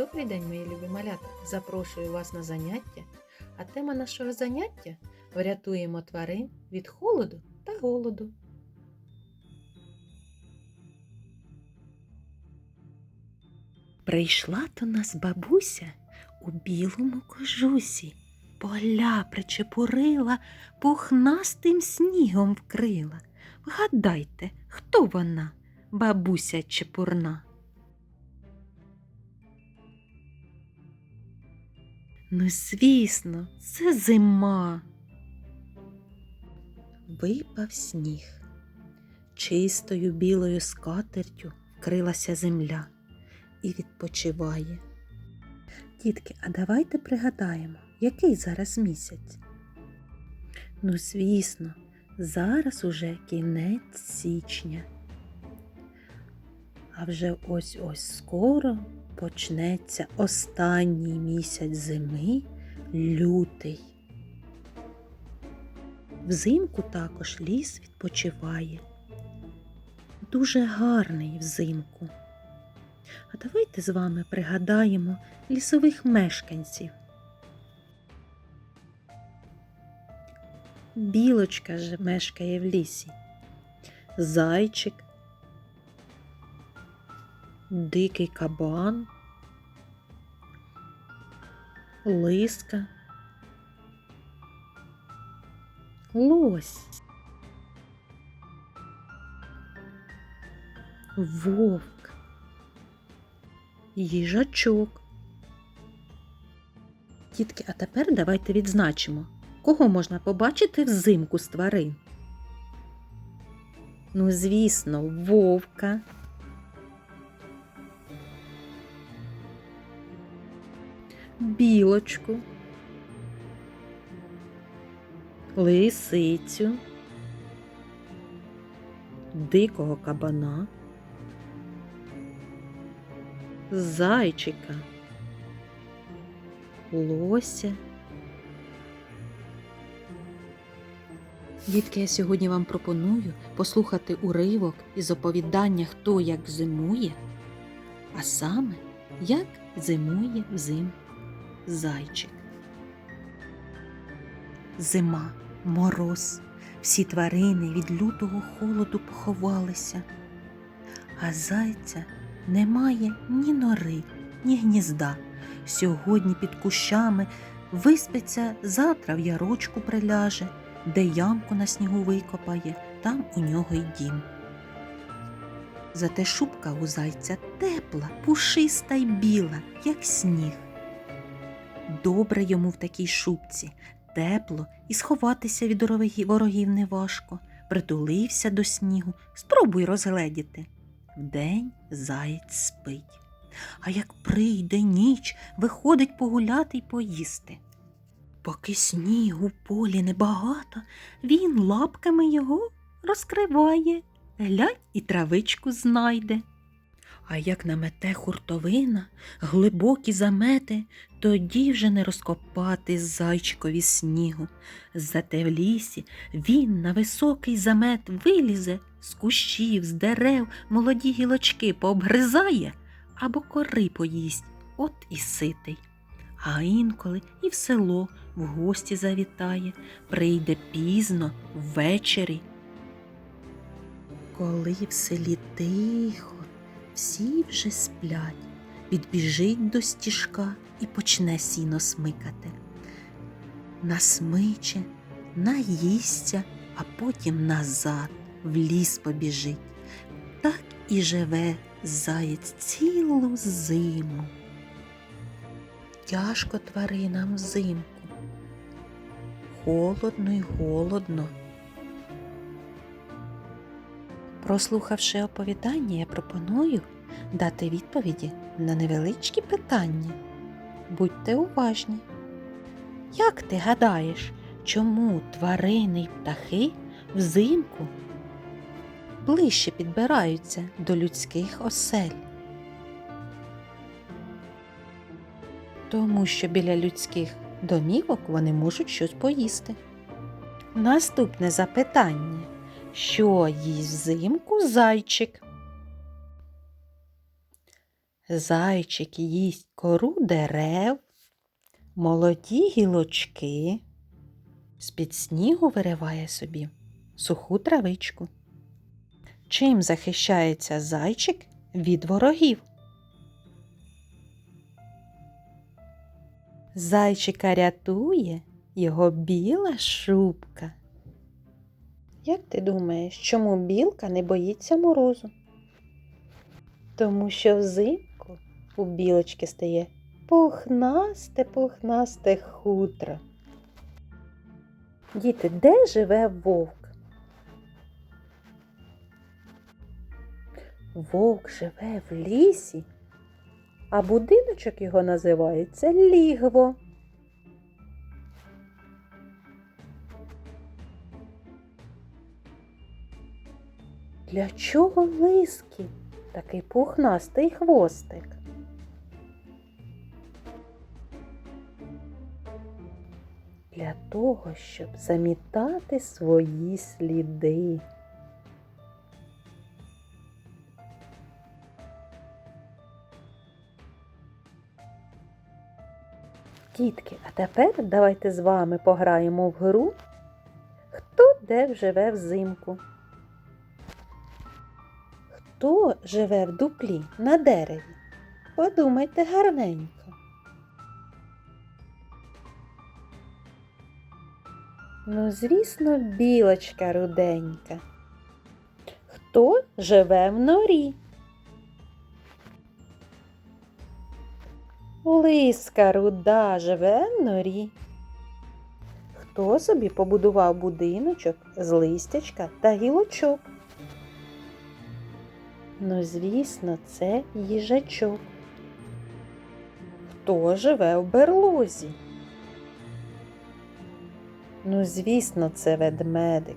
Добрий день, мої любі малята! Запрошую вас на заняття. А тема нашого заняття врятуємо тварин від холоду та голоду. Прийшла до нас бабуся у білому кожусі, поля причепурила, пухнастим снігом вкрила. Вгадайте, хто вона, бабуся чепурна? Ну, звісно, це зима. Випав сніг. Чистою білою скатертю вкрилася земля і відпочиває. Дітки, а давайте пригадаємо, який зараз місяць? Ну, звісно, зараз уже кінець січня. А вже ось ось скоро почнеться останній місяць зими лютий. Взимку також ліс відпочиває. Дуже гарний взимку. А давайте з вами пригадаємо лісових мешканців. Білочка ж мешкає в лісі, зайчик, дикий кабан, лиска, лось, вовк, їжачок. Дітки, а тепер давайте відзначимо, кого можна побачити взимку з тварин. Ну, звісно, вовка. Білочку, лисицю, дикого кабана, зайчика, лося. Дітки, я сьогодні вам пропоную послухати уривок із оповідання Хто як зимує, а саме як зимує взимку зайчик. Зима, мороз, всі тварини від лютого холоду поховалися, а зайця немає ні нори, ні гнізда. Сьогодні під кущами виспиться, завтра в ярочку приляже, де ямку на снігу викопає, там у нього й дім. Зате шубка у зайця тепла, пушиста й біла, як сніг. Добре йому в такій шубці, тепло і сховатися від ворогів- неважко. Притулився до снігу, спробуй розгледіти. Вдень заєць спить. А як прийде ніч, виходить погуляти й поїсти. Поки снігу в полі небагато, він лапками його розкриває, глядь і травичку знайде. А як намете хуртовина, глибокі замети, тоді вже не розкопати зайчикові снігу. Зате в лісі він на високий замет вилізе, з кущів, з дерев молоді гілочки пообгризає або кори поїсть, от і ситий. А інколи і в село в гості завітає, прийде пізно, ввечері. Коли в селі тихо, всі вже сплять, підбіжить до стіжка і почне сіно смикати. Насмиче, наїсться, а потім назад в ліс побіжить. Так і живе заєць цілу зиму. Тяжко тваринам взимку. Холодно й голодно. Прослухавши оповідання, я пропоную дати відповіді на невеличкі питання. Будьте уважні. Як ти гадаєш, чому тварини й птахи взимку ближче підбираються до людських осель? Тому що біля людських домівок вони можуть щось поїсти. Наступне запитання. Що їсть взимку зайчик? Зайчик їсть кору дерев, молоді гілочки, з-під снігу вириває собі суху травичку. Чим захищається зайчик від ворогів? Зайчика рятує його біла шубка. Як ти думаєш, чому білка не боїться морозу? Тому що взимку у білочки стає пухнасте, пухнасте хутро. Діти, де живе вовк? Вовк живе в лісі, а будиночок його називається лігво. Для чого лиски такий пухнастий хвостик? Для того, щоб замітати свої сліди. Дітки, а тепер давайте з вами пограємо в гру, хто де живе взимку. Хто живе в дуплі на дереві? Подумайте гарненько. Ну, звісно, білочка руденька. Хто живе в норі? Лиска руда живе в норі. Хто собі побудував будиночок з листячка та гілочок? Ну, звісно, це їжачок. Хто живе в берлозі? Ну, звісно, це ведмедик.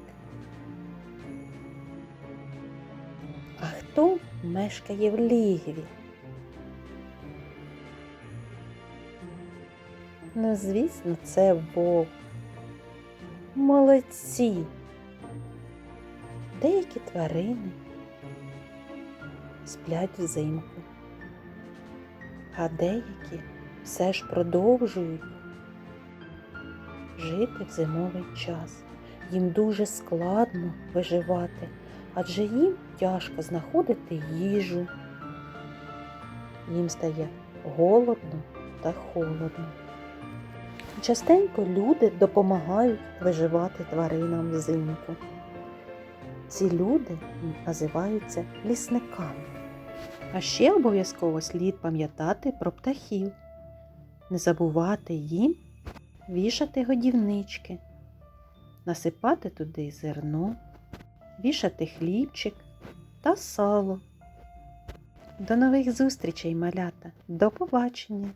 А хто мешкає в лігві? Ну, звісно, це вовк. Молодці. Деякі тварини сплять взимку, а деякі все ж продовжують жити в зимовий час. Їм дуже складно виживати, адже їм тяжко знаходити їжу. Їм стає голодно та холодно. Частенько люди допомагають виживати тваринам взимку. Ці люди називаються лісниками. А ще обов'язково слід пам'ятати про птахів, не забувати їм вішати годівнички, насипати туди зерно, вішати хлібчик та сало. До нових зустрічей, малята! До побачення!